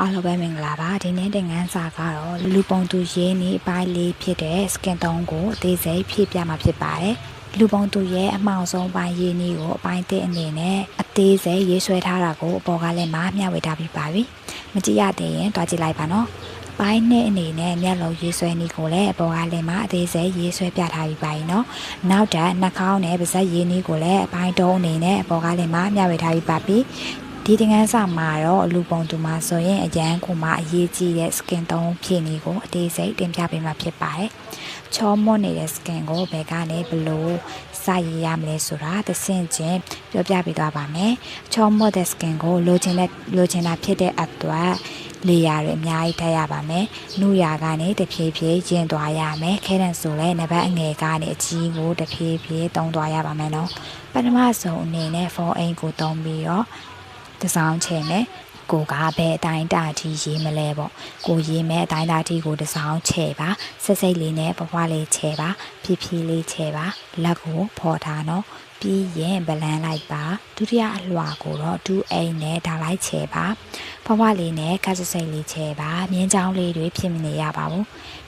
အားလုံးပဲမင်္ဂလာပါဒီနေ့တင်ငန်းစာကတော့လူပုံသူရေးနေအပိုင်းလေးဖြစ်တဲ့ skin tone ကိုအသေးစိတ်ဖြည့်ပြမှာဖြစ်ပါတယ်လူပုံသူရဲ့အမှောင်ဆုံးပိုင်းရေးနည်းကိုအပိုင်းတစ်အနေနဲ့အသေးစိတ်ရေးဆွဲထားတာကိုအပေါ်ကလည်းမမျှဝေထားပြီးပါပြီမကြည့်ရသေးရင်တွားကြည့်လိုက်ပါနော်ပိုင်းနှစ်အနေနဲ့မျက်လုံးရေးဆွဲနည်းကိုလည်းအပေါ်ကလည်းမအသေးစိတ်ရေးဆွဲပြထားပြီးပါပြီနော်နောက်ထပ်နှာခေါင်းနဲ့ပါးစပ်ရေးနည်းကိုလည်းအပိုင်းတုံးအနေနဲ့အပေါ်ကလည်းမမျှဝေထားပြီးပါပြီ ဒီတင်ငန်းစာမှာတော့လူပုံသူမှာဆိုရင်အရန်ကိုမှအရေးကြီးတဲ့ skin သုံးဖြည့်နေကိုအသေးစိတ်တင်ပြပေးမှာဖြစ်ပါတယ်။ချောမွတ်နေတဲ့ skin ကိုဘယ်ကနေဘလို့စရည်ရမလဲဆိုတာတစ်ဆင့်ချင်းပြောပြပေးသွားပါမယ်။ချောမွတ်တဲ့ skin ကိုလိုချင်တဲ့လိုချင်တာဖြစ်တဲ့အတွက်လေယာတွေအများကြီးထည့်ရပါမယ်။နှုရာကနေတဖြည်းဖြည်းကျင်းသွားရမယ်။ခဲတံဆိုလဲနံပါတ်အငယ်ကနေအကြီးကိုတဖြည်းဖြည်းတုံးသွားရပါမယ်နော်။ပထမဆုံးအနေနဲ့ for aim ကိုတုံးပြီးတော့ တစောင်းချင်မယ်ကိုကဘယ်အတိုင်းတာအထိရေးမလဲပေါ့ကိုရေးမဲ့အတိုင်းတာအထိကိုတစောင်းချဲပါဆက်စိတ်လေးနဲ့ပွားလေးချဲပါဖြည်းဖြည်းလေးချဲပါလက်ကိုဖော်ထားနော်ပြီးရင်ဗလန်းလိုက်ပါဒုတိယအလွှာကိုတော့ဒူအိမ်နဲ့ဒါလိုက်ချဲပါဖွားဖွားလေးနဲ့ခက်စစိတ်လေးချဲပါမြင်းချောင်းလေးတွေဖြစ်မနေရပါဘူး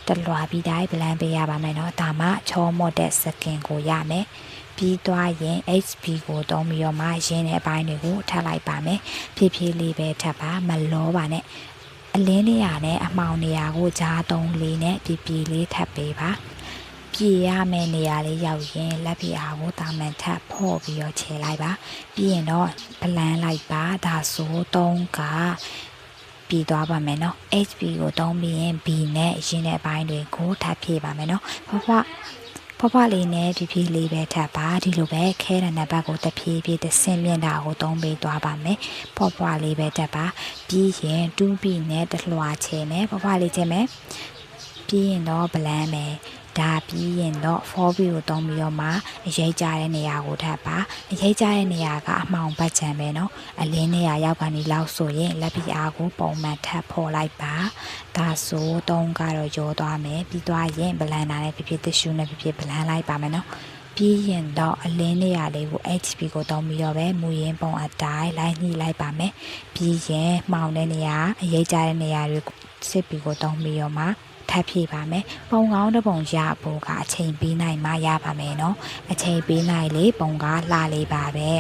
တလွှာပြီးတိုင်းဗလန်းပေးရပါမယ်နော်ဒါမှချောမော့တဲ့စကင်ကိုရမယ် ပြီးသွားရင် HP ကိုတုံးပြီးတော့မှရင်းတဲ့အပိုင်းတွေကိုထပ်လိုက်ပါမယ်ဖြည်းဖြည်းလေးပဲထပ်ပါမလောပါနဲ့အလင်းနေရာနဲ့အမှောင်နေရာကိုကြားတုံးလေးနဲ့ပြပြလေးထပ်ပေးပါပြေရမယ့်နေရာလေးရောက်ရင်လက်ပြအားကိုတာမန်ထပ်ဖော့ပြီးတော့ခြေလိုက်ပါပြီးရင်တော့ဗလန်းလိုက်ပါဒါဆို3ကပြီးသွားပါမယ်နော် HP ကိုတုံးပြီးရင် B နဲ့ရင်းတဲ့အပိုင်းတွေကိုထပ်ဖြည့်ပါမယ်နော်ဖွားဖွား ဖွားဖွားလေးနဲ့ဖြည်းဖြည်းလေးပဲထပ်ပါဒီလိုပဲခဲတဲ့နံပါတ်ကိုတဖြည်းဖြည်းတစ်ဆင့်မြင့်တာကိုသုံးပေးသွားပါမယ်ဖွားဖွားလေးပဲထပ်ပါပြီးရင်2ပြီးနဲ့တလွှာချဲမယ်ဖွားဖွားလေးချဲမယ်ပြီးရင်တော့ဗလန်းမယ် ဒါပြီးရင်တော့ 4B ကိုသုံးပြီးတော့မှအရေးကြတဲ့နေရာကိုထပ်ပါအရေးကြတဲ့နေရာကအမှောင်ပတ်ချံပဲเนาะအလင်းနေရာရောက်ကနေလောက်ဆိုရင်လက်ပြအားကိုပုံမှန်ထပ်ဖော်လိုက်ပါဒါဆိုတုံးကတော့ရောသွားမယ်ပြီးသွားရင်ဗလန်နာနဲ့ဖြစ်ဖြစ်တစ်ရှူနဲ့ဖြစ်ဖြစ်ဗလန်လိုက်ပါမယ်เนาะပြီးရင်တော့အလင်းနေရာလေးကို HP ကိုသုံးပြီးတော့ပဲမူရင်းပုံအတိုင်းလိုက်ညှိလိုက်ပါမယ်ပြီးရင်မှောင်တဲ့နေရာအရေးကြတဲ့နေရာတွေကိုစစ်ပြီးကိုသုံးပြီးတော့မှ ထပ်ဖြည့်ပါမယ်ပုံကောင်းတစ်ပုံရဖို့ကအချိန်ပေးနိုင်မှရပါမယ်နော်အချိန်ပေးနိုင်လေပုံကလှလေးပါပဲ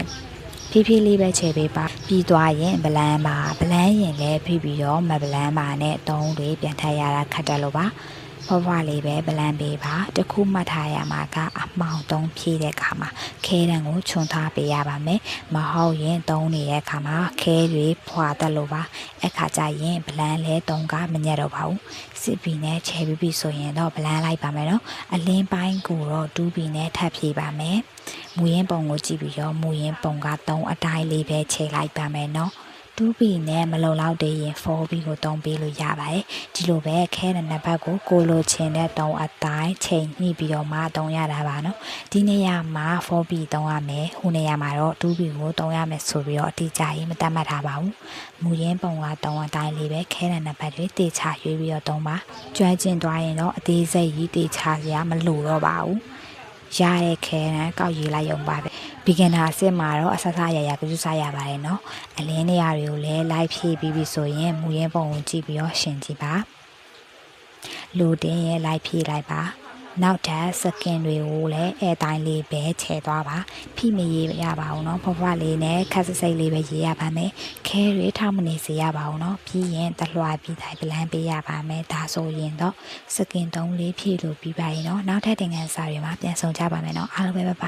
ဖြည်းဖြည်းလေးပဲခြေပေးပါပြီးသွားရင်ဗလန်းပါဗလန်းရင်လည်းဖြည်းပြီးတော့မဗလန်းပါနဲ့တုံးတွေပြန်ထပ်ရတာခက်တယ်လို့ပါ ဖွားဖွားလေးပဲဗလန်းပေးပါတခုမှတ်ထားရမှာကအမှောင်တုံးဖြည့်တဲ့အခါမှာခဲတံကိုခြုံထားပေးရပါမယ်မဟုတ်ရင်တုံးနေတဲ့အခါမှာခဲတွေဖွာတက်လို့ပါအခါကျရင်ဗလန်းလဲတုံးကမညက်တော့ပါဘူးစစ်ပီနဲ့ချဲပြီးပြီဆိုရင်တော့ဗလန်းလိုက်ပါမယ်နော်အလင်းပိုင်းကိုတော့ဒူးပီနဲ့ထပ်ဖြည့်ပါမယ်မူရင်းပုံကိုကြည့်ပြီးတော့မူရင်းပုံက3အတိုင်းလေးပဲခြေလိုက်ပါမယ်နော် 2 B နဲ့မလုံလောက်သေးရင် 4 B ကိုတုံးပေးလို့ရပါတယ်ဒီလိုပဲခဲတဲ့နံပါတ်ကိုကိုလိုချင်တဲ့တုံးအတိုင်းချိန်ညှိပြီးတော့မှတုံးရတာပါနော်ဒီနေရာမှာ 4 B တုံးရမယ်ဟိုနေရာမှာတော့ 2 B ကိုတုံးရမယ်ဆိုပြီးတော့အတိအကျကြီးမတတ်မှတ်ထားပါဘူးမူရင်းပုံကတုံးအတိုင်းလေးပဲခဲတဲ့နံပါတ်တွေတေချာရွေးပြီးတော့တုံးပါကျွမ်းကျင်သွားရင်တော့အသေးစိတ်ကြီးတေချာစရာမလိုတော့ပါဘူးရတဲ့ခဲတန်းကောက်ရေးလိုက်ရုံပါပဲ beginner အဆင့်မှာတော့အဆဆရရပြုစားရပါတယ်เนาะအလင်းနေရာတွေကိုလည်းလိုက်ဖြည့်ပြီးပြီဆိုရင်မူရင်းပုံကိုကြည့်ပြီးတော့ရှင်ကြည့်ပါလူတင်ရဲ့လိုက်ဖြည့်လိုက်ပါနောက်ထပ်စကင်တွေကိုလည်းအဲတိုင်းလေးပဲခြေသွားပါဖိမရေးရပါဘူးเนาะဖွားဖွားလေးနဲ့ခက်စစိတ်လေးပဲရေးရပါမယ်ခဲတွေထောက်မနေစေရပါဘူးเนาะပြီးရင်တလွှာပြီးတိုင်းပလန်ပေးရပါမယ်ဒါဆိုရင်တော့စကင်တုံးလေးဖြည့်လို့ပြီးပါရင်เนาะနောက်ထပ်တင်ငန်းစာတွေမှာပြန်ဆောင်ကြပါမယ်เนาะအားလုံးပဲပါ